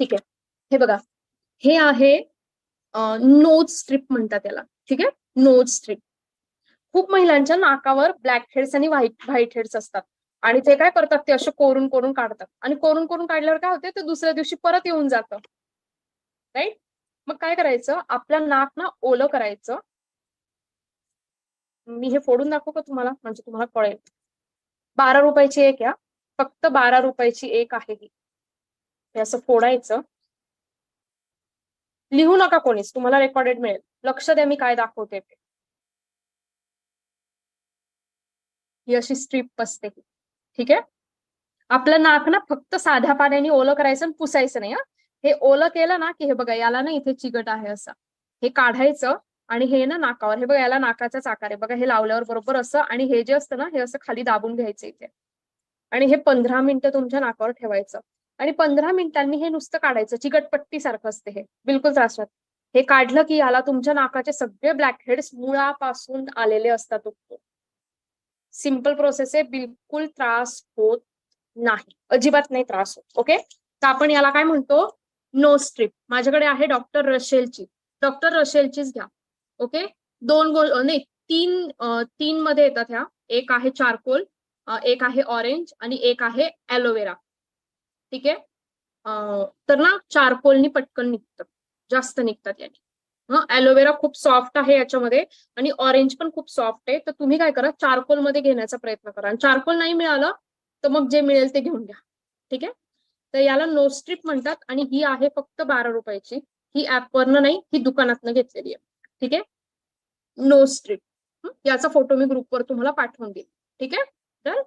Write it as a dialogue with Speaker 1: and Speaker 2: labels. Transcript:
Speaker 1: ठीक आहे. हे बघा. हे आहे नोज स्ट्रिप म्हणतात त्याला ठीक आहे? नोज स्ट्रिप खूप महिलांच्या नाकावर ब्लॅक हेड्स आणि व्हाईट व्हाईट हेड्स असतात. आणि ते काय करतात? ते असे कोरून कोरून काढतात. आणि कोरून कोरून काढल्यावर काय होते? ते दुसऱ्या दिवशी परत येऊन जातं. राईट मग काय करायचं? आपलं नाक ना ओलं करायचं. मी हे फोडून दाखवू का तुम्हाला? म्हणजे तुम्हाला कळेल. बारा रुपयाची एक या. फक्त बारा रुपयाची एक आहे ही. हे असं फोडायचं. लिहू नका कोणीच तुम्हाला रेकॉर्डेड मिळेल. लक्ष द्या मी काय दाखवते ते. ही अशी स्ट्रीप असते ही. ठीक आहे? आपलं नाक ना फक्त साध्या पाण्याने ओलं करायचं आणि पुसायचं नाही हे. ओलं केलं ना की हे बघा याला ना इथे चिकट आहे असं. हे काढायचं आणि हे ना नाकावर हे बघा याला नाकाचाच आकार. आहे बघा हे लावल्यावर बरोबर असं आणि हे जे असतं ना हे असं खाली दाबून घ्यायचं इथे. आणि हे पंधरा मिनिटं तुमच्या नाकावर ठेवायचं. आणि पंधरा मिनिटांनी हे नुसतं काढायचं चिकटपट्टी सारखं असते हे. बिलकुल त्रास होत हे काढलं की याला तुमच्या नाकाचे सगळे ब्लॅक हेड्स मुळापासून आलेले असतात सिंपल प्रोसेस आहे बिलकुल त्रास होत नाही. अजिबात नाही त्रास होत ओके तर आपण याला काय म्हणतो? नो स्ट्रिप माझ्याकडे आहे डॉक्टर रशेलची. डॉक्टर रशेलचीच घ्या ओके दोन गोल नाही तीन तीन मध्ये येतात ह्या. एक आहे चारकोल एक आहे ऑरेंज आणि एक आहे ॲलोवेरा ठीक आहे? तर ना चारकोलनी पटकन निघतं. जास्त निघतात याने. ॲलोवेरा खूप सॉफ्ट आहे याच्यामध्ये आणि ऑरेंज पण खूप सॉफ्ट आहे. तर तुम्ही काय करा चारकोलमध्ये घेण्याचा प्रयत्न करा. आणि चारकोल नाही मिळालं तर मग जे मिळेल ते घेऊन घ्या. ठीक आहे? तर याला नो स्ट्रीप म्हणतात आणि ही आहे फक्त बारा रुपयाची. ही ऍपवरनं नाही ही दुकानातनं घेतलेली आहे. ठीक आहे? नो स्ट्रीप याचा फोटो मी ग्रुपवर तुम्हाला पाठवून देईल ठीक आहे? तर